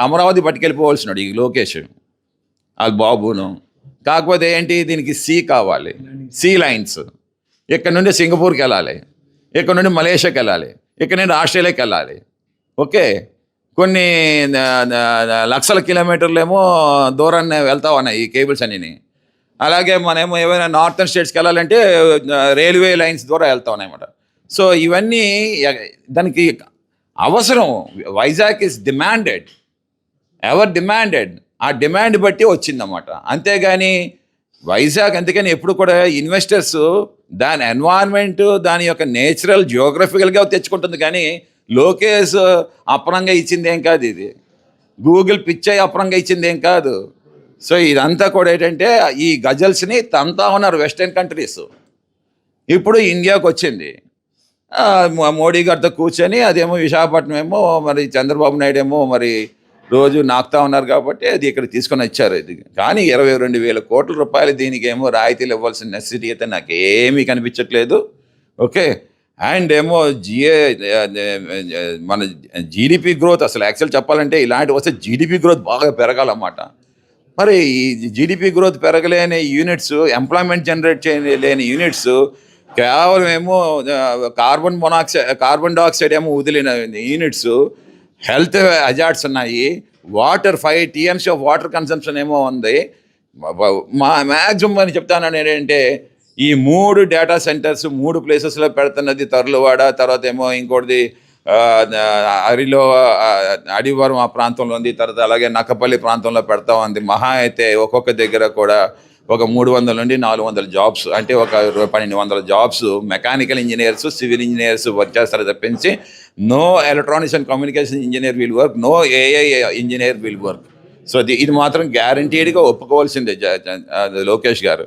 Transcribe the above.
అమరావతి పట్టుకెళ్ళిపోవాల్సినాడు ఈ లోకేష్. అది బాబును. కాకపోతే ఏంటి? దీనికి సి కావాలి. Sea lines. ఇక్కడ నుండి సింగపూర్కి వెళ్ళాలి. ఇక్కడ నుండి మలేషియాకి వెళ్ళాలి. ఇక్కడ నుండి ఆస్ట్రేలియాకి వెళ్ళాలి. ఓకే? కొన్ని లక్షల కిలోమీటర్లు ఏమో దూరాన్ని వెళ్తా ఉన్నాయి ఈ కేబుల్స్ అన్నీ అలాగే మనమేమో ఏమైనా నార్థన్ స్టేట్స్కి వెళ్ళాలంటే రైల్వే లైన్స్ ద్వారా వెళ్తా ఉన్నాయన్నమాట సో ఇవన్నీ దానికి అవసరం. Vizag is demanded. Ever demanded? ఆ డిమాండ్ బట్టి వచ్చిందన్నమాట. అంతేగాని వైజాగ్ అందుకని ఎప్పుడు కూడా ఇన్వెస్టర్స్ దాని ఎన్వైర్న్మెంట్ దాని యొక్క నేచురల్ జియోగ్రఫికల్గా తెచ్చుకుంటుంది కానీ లోకేష్ అపరంగా ఇచ్చింది ఏం కాదు ఇది. గూగుల్ పిచ్చర్ అపరంగా ఇచ్చింది ఏం కాదు. సో ఇదంతా కూడా ఏంటంటే ఈ గజల్స్ని తంతా ఉన్నారు వెస్టర్న్ కంట్రీస్. ఇప్పుడు ఇండియాకు వచ్చింది. మోడీ గారితో కూర్చొని అదేమో విశాఖపట్నం ఏమో మరి చంద్రబాబు నాయుడు ఏమో మరి రోజు నాకుతా ఉన్నారు కాబట్టి అది ఇక్కడ తీసుకొని వచ్చారు. ఇది కానీ ఇరవై రెండు వేల కోట్ల రూపాయలు దీనికి ఏమో రాయితీలు ఇవ్వాల్సిన నెసిటీ అయితే నాకు ఏమీ కనిపించట్లేదు. ఓకే? అండ్ ఏమో జిఏ మన జీడిపి గ్రోత్ అసలు యాక్చువల్ చెప్పాలంటే ఇలాంటి వస్తే జీడిపి గ్రోత్ బాగా పెరగాలన్నమాట. మరి ఈ జీడిపి గ్రోత్ పెరగలేని యూనిట్స్ ఎంప్లాయ్మెంట్ జనరేట్ చేయలేని యూనిట్స్ కేవలం ఏమో కార్బన్ మొనాక్సైడ్ కార్బన్ డైఆక్సైడ్ ఏమో వదిలిన యూనిట్స్ హెల్త్ హజార్డ్స్ ఉన్నాయి. Water five TMC of water consumption ఏమో ఉంది. మా మ్యాక్సిమం అని చెప్తాను ఏంటంటే ఈ మూడు డేటా సెంటర్స్ మూడు ప్లేసెస్లో పెడుతున్నది తరులవాడ తర్వాత ఏమో ఇంకోటిది అరిలో అడివరం ఆ ప్రాంతంలో ఉంది తర్వాత అలాగే నక్కపల్లి ప్రాంతంలో పెడతా ఉంది. మహా అయితే ఒక్కొక్క దగ్గర కూడా ఒక మూడు వందల నుండి నాలుగు వందల జాబ్స్ అంటే ఒక పన్నెండు వందల jobs mechanical engineers civil engineers work చేస్తారు తప్పించి no electronics and communication engineer will work no AI engineer will work so ఇది ఇది మాత్రం గ్యారంటీడ్గా ఒప్పుకోవాల్సిందే లోకేష్ గారు.